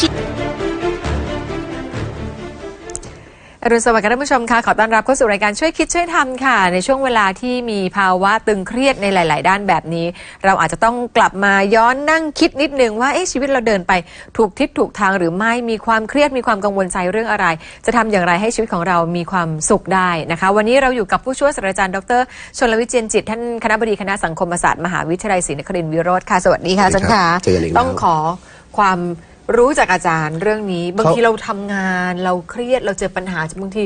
คิดอรุณสวัสดิ์ค่ะท่านผู้ชมค่ะ ขอต้อนรับเข้าสู่รายการช่วยคิดช่วยทำค่ะ ในช่วงเวลาที่มีภาวะตึงเครียดในหลาย ๆ ด้านแบบนี้ เราอาจจะต้องกลับมาย้อนนั่งคิดนิดนึงว่าเอ๊ะชีวิตเราเดินไปถูกทิศถูกทางหรือไม่มีความเครียดมีความกังวลใจเรื่องอะไร จะทำอย่างไรให้ชีวิตของเรามีความสุขได้นะคะ วันนี้เราอยู่กับผู้ช่วยศาสตราจารย์ดรชลวิทย์เจียนจิต ท่านคณะบดีคณะสังคมศาสตร์มหาวิทยาลัยศรีนครินทร์วิโรธค่ะสวัสดีค่ะอาจารย์ค่ะเจอกันอีกแล้วต้องขอความ รู้จากอาจารย์เรื่องนี้ บางเขาทีเราทำงานเราเครียดเราเจอปัญหาบางที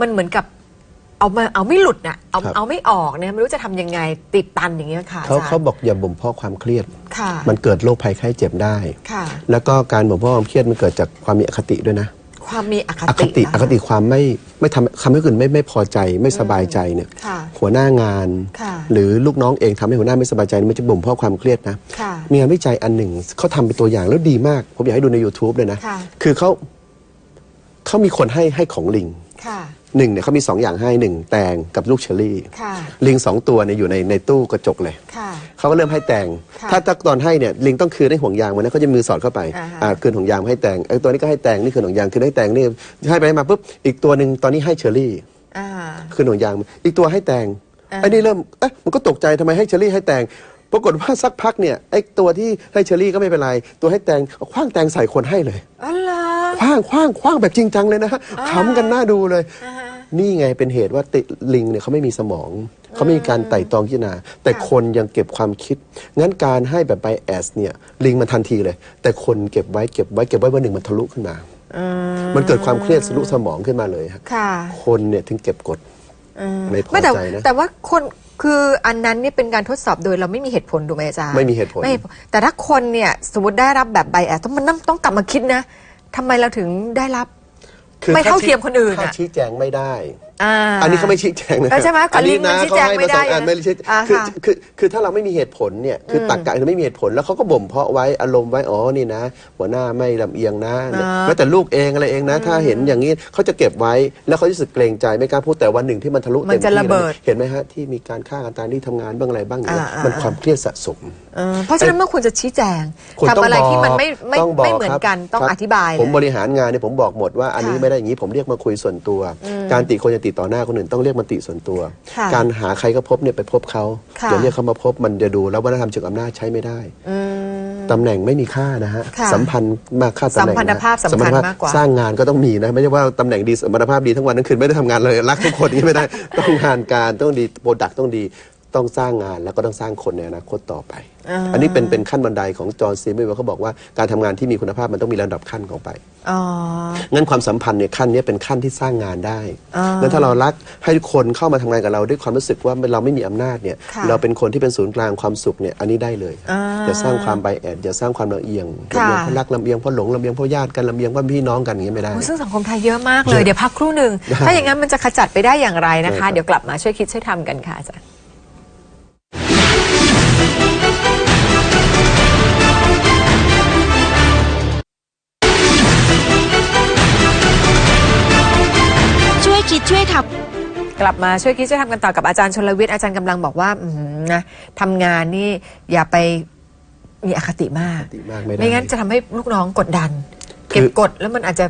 มันเหมือนกับเอามาเอาไม่หลุดน่ะเอาครับเอาไม่ออกเนี่ยไม่รู้จะทำยังไงติดตันอย่างเงี้ยค่ะเขาอาจารย์เขาบอกอย่าบ่มเพาะความเครียดค่ะมันเกิดโรคภัยไข้เจ็บได้ค่ะแล้วก็การบ่มเพาะความเครียดมันเกิดจากความมีอคติด้วยนะ ความมีอคอคติตินะอคติความไม่ไม่ทำทำให้คนอื่นไม่ไม่พอใจไม่สบายใจเนี่ยค่ะ หัวหน้างาน ค่ะหรือลูกน้องเองทำให้หัวหน้าไม่สบายใจมันจะบ่มเพาะความเครียดนะ ค่ะมีงานวิจัยอันหนึ่งเขาทำเป็นตัวอย่างแล้วดีมาก ผมอยากให้ดูใน YouTube เลยนะ ค่ะ คือเขาเขามีคนให้ให้ของลิงค่ะ หนึ่งเนี่ยเขามีสองอย่างให้หนึ่งแตงกับลูกเชอรี่ ค่ะ ลิงสองตัวเนี่ยอยู่ในในตู้กระจกเลย ค่ะ เขาก็เริ่มให้แตงค่ะถ้าถ้าตอนให้เนี่ยลิงต้องคืนให้ห่วงยางมันนะเขาจะมือสอดเข้าไปอ่าฮะอ่าคืนห่วงยางมาให้แตงไอ้ตัวนี้ก็ให้แตงนี่คืนห่วงยางคืนให้แตงนี่ให้ไปให้มาปุ๊บอีกตัวหนึ่งตอนนี้ให้เชอรี่อ่าคืนห่วงยางอีกตัวให้แตงอ่าไอ้นี่เริ่มเอ๊ะมันก็ตกใจทำไมให้เชอรี่ให้แตงปรากฏว่าสักพักเนี่ยไอ้ตัวที่ให้เชอรี่ก็ไม่เป็นไร ตัวให้แตงเอาคว้างแตงใส่คนให้เลยอ๋อเหรอคว้างคว้างคว้างแบบจริงจังเลยนะฮะอ่าขำกันหน้าดูเลยอ่าฮะ นี่ไงเป็นเหตุว่าติลิงเนี่ยเขาไม่มีสมอง เขาไม่มีการไต่ตรองพิจารณา แต่ค่ะคนยังเก็บความคิด งั้นการให้แบบไบแอสเนี่ยลิงมันทันทีเลย แต่คนเก็บไว้เก็บไว้เก็บไว้วันหนึ่งมันทะลุขึ้นมาอืมมันเกิดความเครียดทะลุสมองขึ้นมาเลยครับค่ะคนเนี่ยถึงเก็บกดอืมไม่พอแต่ใจนะแต่ว่าคนคืออันนั้นเนี่ยเป็นการทดสอบโดยเราไม่มีเหตุผลถูกไหมอาจารย์ไม่มีเหตุผลไม่แต่ถ้าคนเนี่ยสมมติได้รับแบบไบแอสต้องมันต้องต้องกลับมาคิดนะทำไมเราถึงได้รับ ไม่เท่าเทียมคนอื่นถ้าอะ ชี้แจงไม่ได้ อ่า อันนี้เขาไม่ชี้แจงนะเออใช่ไหมอันนี้ขอลิงก์มันนะชี้เขาแจงให้ไม่มาสองได้อันนะไม่ได้ชี้อ่าคือค่ะคือคือถ้าเราไม่มีเหตุผลเนี่ยคือตักกะไม่มีเหตุผลแล้วเขาก็บ่มเพาะไว้อารมณ์ไว้อ๋อนี่นะ หัวหน้าไม่ลำเอียงนะอ่า แม้แต่ลูกเองอะไรเองนะ ถ้าเห็นอย่างนี้เขาจะเก็บไว้แล้วเขาจะรู้สึกเกรงใจไม่กล้าพูดแต่วันหนึ่งที่มันทะลุมันเต็มจะที่ระเบิด เห็นไหมฮะที่มีการฆ่ากันตายที่ทำงานบ้างอะไรบ้างอย่างเงี้ยอ่าอ่ามันความเครียดสะสม เออเพราะฉะนั้นเมื่อควรจะชี้แจงคุณทำต้งอะไรที่มันบอกไม่ไม่ต้องบอกไม่เหมือนกันครับต้องครับอธิบายผมเลยบริหารงานเนี่ยผมบอกหมดว่าอันนี้ค่ะไม่ได้อย่างนี้ผมเรียกมาคุยส่วนตัว การติคนจะติต่อหน้าคนอื่นต้องเรียกมาติส่วนตัว ค่ะการหาใครก็พบเนี่ยไปพบเขาค่ะเดี๋ยวเรียกเขามาพบมันจะดูแล้ววัฒนธรรมเชิงอำนาจใช้ไม่ได้ อืม ตำแหน่งไม่มีค่านะฮะค่ะสัมพันธ์มากค่าตำแหน่งะสัมพันธภาพสำคัญสัมพันธภพมากกว่า สร้างงานก็ต้องมีนะไม่ใช่ว่าตำแหน่งดีสัมพันธภาพดีทั้งวันทั้งคืนไม่ได้ทำงานเลยรักทุกคนอย่างนี้ไม่ได้ ต้องงานการต้องดีโปรดักต้องดี ต้องสร้างงานแล้วก็ต้องสร้างคนในอนาคตต่อไปอ่าอันนี้เป็นเป็นขั้นบันไดของจอห์นซีมิวเขาบอกว่าการทำงานที่มีคุณภาพมันต้องมีระดับขั้นของไปอ๋องั้นความสัมพันธ์เนี่ยขั้นเนี้ยเป็นขั้นที่สร้างงานได้อ่างั้งั้นถ้าเรารักให้คนเข้ามาทำงานกับเราด้วยความรู้สึกว่าเราไม่มีอำนาจเนี่ยค่ะเราเป็นคนที่เป็นศูนย์กลางความสุขเนี่ยอันนี้ได้เลยอ่าอย่าสร้างความไบแอดอย่าสร้างความลำเอียงค่ะลำเอียงเพราะรักลำเอียงเพราะหลงลำเอียงเพราะญาติกันลำเอียงเพราะพี่น้องกันอย่างนี้ไม่ได้โอ้ซึ่งสังคมไทยเยอะมากเลยเยอะเดี๋ยวพักครู่หนึ่งได้ถ้าอย่างนั้นมันจะขจัดไปได้อย่างไรนะใช่ครัคะบเดี๋ยวกลับมาช่วยคิดช่วยทำกันค่ะอาจารย์ คิดช่วยทำกลับมาช่วยคิดช่วยทำกันต่อกับอาจารย์ชลวิทย์อาจารย์กำลังบอกว่าอืมนะทำงานนี่อย่าไปมีอคติมาก อคติมากไม่ได้ไม่งั้นจะทำให้ลูกน้องกดดันคือเก็บกดแล้วมันอาจจะ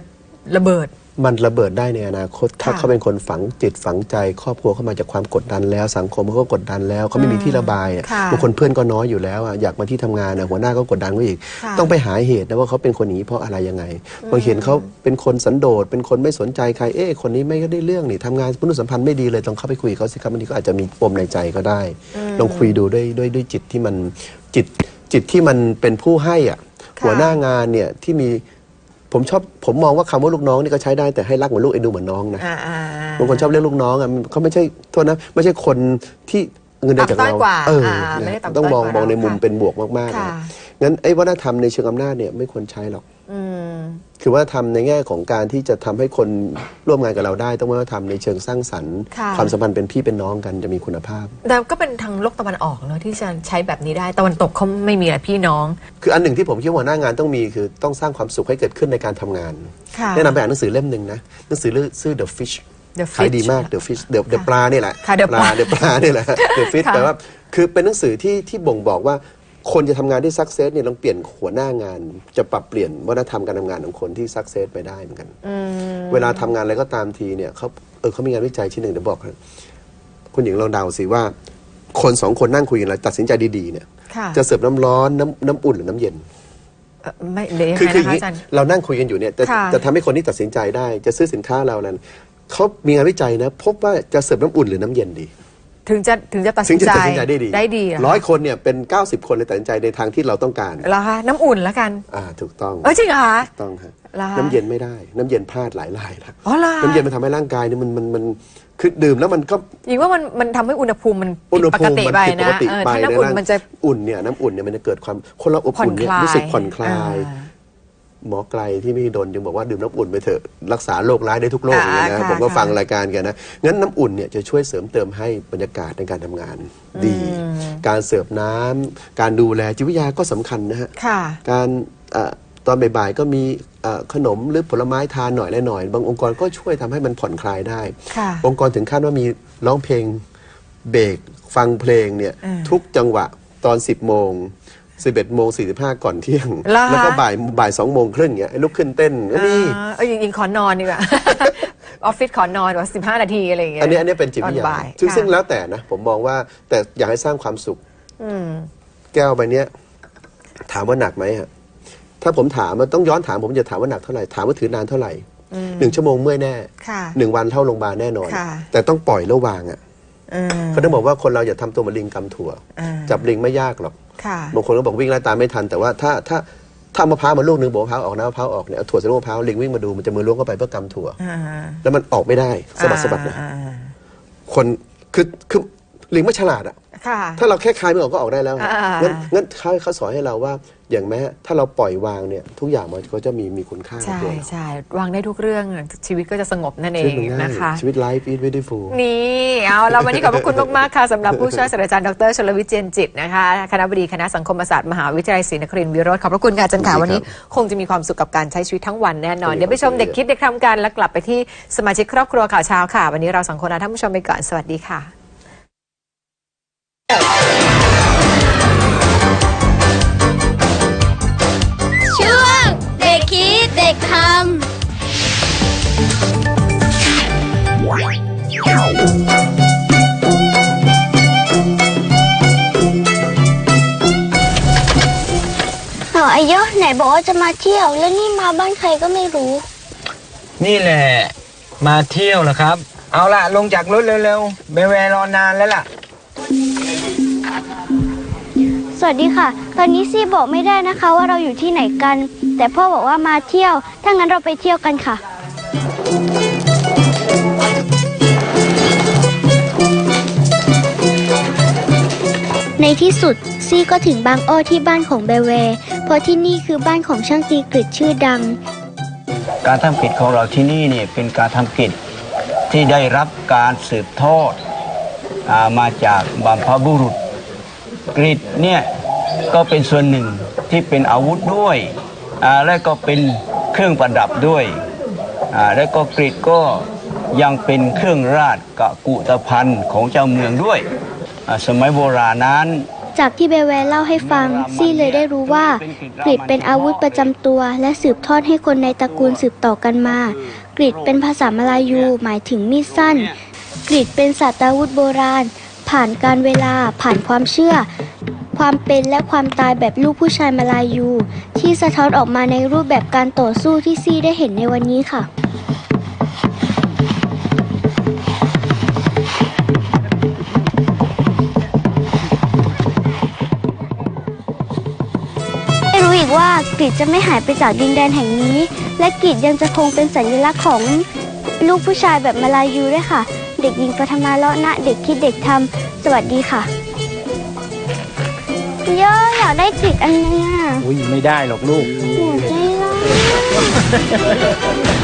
ระเบิดมันระเบิดได้ในอนาคต ถ้าค่ะเขาเป็นคนฝังจิตฝังใจ ครอบครัวเขามาจากความกดดันแล้ว สังคมเขาก็กดดันแล้วเขาไม่มีที่ระบายอะค่ะบางคนเพื่อนก็น้อยอยู่แล้วอะอยากมาที่ทำงานอะหัวหน้าก็กดดันเขาอีก ค่ะต้องไปหาเหตุนะว่าเขาเป็นคนอย่างนี้เพราะอะไรยังไงบางเห็นเขาเป็นคนสันโดษเป็นคนไม่สนใจใครเอ๊ะคนนี้ไม่ได้เรื่องนี่ทำงานมนุษยสัมพันธ์ไม่ดีเลยต้องเข้าไปคุยกับเขาสิครับบางทีก็อาจจะมีปมในใจก็ได้ ลองคุยดูด้วยด้วยด้วยจิตที่มันจิตจิตที่มันเป็นผู้ให้อะ ค่ะ หัวหน้างานเนี่ยที่มี ผมชอบผมมองว่าคำว่าลูกน้องนี่ก็ใช้ได้แต่ให้รักเหมือนลูกเอ็นดูเหมือนน้องนะอ่าอ่าบางคนชอบเรียกลูกน้องอะมันเขาไม่ใช่โทษนะไม่ใช่คนที่เงินเดือนจากต่ำต้อยเรากว่าเอออ่านะไม่ได้ต่ำต้องมองต้อยกว่ามองในมุมเราค่ะเป็นบวกมากๆค่ะนะงั้นไอ้วัฒนธรรมในเชิงอำนาจเนี่ยไม่ควรใช้หรอกอืม คือว่าทำในแง่ของการที่จะทำให้คนร่วมงานกับเราได้ ต้องว่าทำในเชิงสร้างสรรค์ค่ะความสัมพันธ์เป็นพี่เป็นน้องกันจะมีคุณภาพแต่ก็เป็นทางโลกตะวันออกเนอะที่จะใช้แบบนี้ได้ตะวันตกเขาไม่มีอะพี่น้อง คืออันหนึ่งที่ผมคิดว่าหัวหน้างานต้องมีคือต้องสร้างความสุขให้เกิดขึ้นในการทำงานค่ะแนะนำไปอ่านหนังสือเล่มหนึ่งนะหนังสือชื่อ The Fish The ขาย Fish ดีมาก The Fish The The ปลาเนี่ยแหละค่ะ The ปลา The ปลาเนี่ยแหละ The Fish ค่ะแต่ว่าคือเป็นหนังสือที่ที่บ่งบอกว่า คนจะทำงานที่สักเซสเนี่ยลองเปลี่ยนหัวหน้างาน จะปรับเปลี่ยนวัฒนธรรมการทำงานของคนที่สักเซสไปได้เหมือนกันเวลาทำงานอะไรก็ตามทีเนี่ยเขาเออเขามีงานวิจัยชิ้นหนึ่งเดี๋ยวบอกให้คุณหญิงลองเดาสิว่า คนสองคนนั่งคุยกันแล้วตัดสินใจดีๆเนี่ยค่ะจะเสิร์ฟน้ำร้อนน้ำน้ำอุ่นหรือน้ำเย็นเอ่อไม่เดี๋ยวยังคือไงคืออนะย่างนี้คะอาจารย์เรานั่งคุยกันอยู่เนี่ยจะค่ะจะทำให้คนที่ตัดสินใจได้ จะซื้อสินค้าเรานั้นเขามีงานวิจัยนะ พบว่าจะเสิร์ฟน้ำอุ่นหรือน้ำเย็นดี ถึงจะถึงจะตัดถึสิงนจะใจตัดสินใจได้ดีได้ดีเหรอร้อยคนเนี่ยเป็น 90 คนเลยตัดสินใจในทางที่เราต้องการ แล้วคะน้ำอุ่นแล้วกัน อ่าถูกต้องเออจริงเหรอคะ ถูกต้องฮะเหรอคะน้ำเย็นไม่ได้ น้ำเย็นพลาดหลายรายแล้วอ๋อเหรอ น้ำเย็นมันทำให้ร่างกายเนี่ยมันมันมันคือดื่มแล้วมันก็ยิงว่ามันมันทำให้อุณหภูมิมันอุณหปภูกมิติมันไปผิดปนะกติเออไปถ้าน้ำในอุ่นร่างมันจะ อุ่นเนี่ยน้ำอุ่นเนี่ยมันจะเกิดความคนเราอบผ่อนอุ่นเนี่ยคลายรู้สึกผ่อนคลาย อ่า หมอไกลที่ไม่โดนยังบอกว่าดื่มน้ำอุ่นไปเถอะรักษาโรคร้ายได้ทุกโรคอ่าเลยนะค่ะผมก็ค่ะ ฟังรายการแกันนะงั้นน้ำอุ่นเนี่ยจะช่วยเสริมเติมให้บรรยากาศในการทำงานดี การเสิร์ฟน้ำการดูแลจิตวิทยาก็สำคัญนะฮะ ค่ะ การเอ่อตอนบ่ายๆก็มีเอ่อขนมหรือผลไม้ทานหน่อยละหน่อย บางองค์กรก็ช่วยทำให้มันผ่อนคลายได้ ค่ะองค์กรถึงขั้นว่ามีร้องเพลงเบรกฟังเพลงเนี่ยอ่าทุกจังหวะตอน 10โมง 11โมง45 ก่อนเที่ยง เหรอคะ แล้วก็บ่ายบ่าย2โมงครึ่งเนี่ยลุกขึ้นเต้นก็มีอ่าเออยิงยิงขอนอนดีกว่า ออฟฟิศขอนอนว่าสิบห้านาทีอะไรอย่างเงี้ยอันนี้อันนี้เป็นจิตวิทตอนยาบ่ายซึ่งค่ะซึ่งแล้วแต่นะ ผมมองว่าแต่อยากให้สร้างความสุข อืม แก้วใบเนี้ยถามว่าหนักไหมฮะถ้าผมถามมันต้องย้อนถามผมจะถามว่าหนักเท่าไหร่ถามว่าถือนานเท่าไหร่หนึ่งชั่วโมงเมื่อยแน่ค่ะหนึ่งวันเท่าโรงพยาบาลแน่นอน ค่ะ แต่ต้องปล่อยแล้ววางอะอืม เขาต้องบอกว่าคนเราอย่าทำตัวเหมือนลิงกำถั่วอ่าจับลิงไม่ยากหรอกค่ะบางคนก็บอกวิ่งไล่ตามไม่ทัน แต่ว่าถ้าถ้าถ้าเอามะพร้าวมาลูกหนึ่งบอกมะพร้าวออกน้ำมะพร้าวออกเนี่ยเอาถั่วใส่ลูกมะพร้าวลิงวิ่งมาดูมันจะมือล้วงเข้าไปเพื่อกำถั่วอ่าแล้วมันออกไม่ได้สะบัดสะบัดนะอ่าอ่าคนคือคือ ลิงไม่ฉลาดอะค่ะ ถ้าเราแค่คลายมันออกก็ออกได้แล้วอ่างั้นงั้นเขาเขาสอนให้เราว่าอย่างแม้ถ้าเราปล่อยวางเนี่ยทุกอย่างมันก็จะมีมีคุณค่ากับใช่ตัวเราใช่วางได้ทุกเรื่องชีวิตก็จะสงบนั่นเอชีวิตงมันง่ายนะคะ ชีวิต life is beautiful นี่เอาเราวันนี้ขอบพระคุณมาก ๆ ค่ะสำหรับผู้ช่วยศาสตราจารย์ดรชลวิทย์เจนจิตนะคะคณะบดีคณะสังคมศาสตร์มหาวิทยาลัยศรีนครินทร์วิโรธขอบพระคุณค่ะอาจารย์ค่ะยินดีครับวันนี้คงจะมีความสุขกับการใช้ชีวิตทั้งวันแน่นอนยินดีเดี๋ยวไปชมครับเด็กคิดเด็กทำกัน แล้วกลับไปที่สมาชิกครอบครัวข่าวเช้าค่ะ วันนี้เราสองคนลาท่านผู้ชมไปก่อนสวัสดีค่ะ ช่วงเด็กคิดเด็กทำหนูอายุไหนบอกว่าจะมาเที่ยว แล้วนี่มาบ้านใครก็ไม่รู้ นี่แหละ มาเที่ยวเหรอครับ เอาล่ะ ลงจากรถเร็วๆเบลแวรอนานแล้วล่ะ สวัสดีค่ะ ตอนนี้ซี่บอกไม่ได้นะคะว่าเราอยู่ที่ไหนกัน แต่พ่อบอกว่ามาเที่ยว ถ้างั้นเราไปเที่ยวกันค่ะ ในที่สุดซี่ก็ถึงบางอ้อที่บ้านของเบเวเพราะที่นี่คือบ้านของช่างตีกริดชื่อดัง การทำกิจของเราที่นี่เนี่ยเป็นการทำกิจที่ได้รับการสืบทอดอามาจากบรรพบุรุษ กรีดเนี่ยก็เป็นส่วนหนึ่งที่เป็นอาวุธด้วยอ่าและก็เป็นเครื่องประดับด้วยอ่าและก็กรีดก็ยังเป็นเครื่องราชกะกุตภัณฑ์ของเจ้าเมืองด้วยอ่าสมัยโบราณนั้น จากที่เบลแวร์เล่าให้ฟังซี่เลยได้รู้ว่ากรีดเป็นอาวุธประจำตัว และสืบทอดให้คนในตระกูลสืบต่อกันมากรีดเป็นภาษามลายูหมายถึงมีดสั้นกรีดเป็นศาสตราวุธโบราณ ผ่านการเวลาผ่านความเชื่อ ความเป็นและความตายแบบลูกผู้ชายมาลายู ที่สะท้อนออกมาในรูปแบบการต่อสู้ที่ซี่ได้เห็นในวันนี้ค่ะได้รู้อีกว่ากรีดจะไม่หายไปจากดินแดนแห่งนี้ และกรีดยังจะคงเป็นสัญลักษณ์ของลูกผู้ชายแบบมาลายูด้วยค่ะ เด็กหญิงปฐมาเลาะนะเด็กคิดเด็กทำสวัสดีค่ะเยอะอยากได้กรีดอันนึงอะอุ้ยไม่ได้หรอกลูกหนูใจร้าย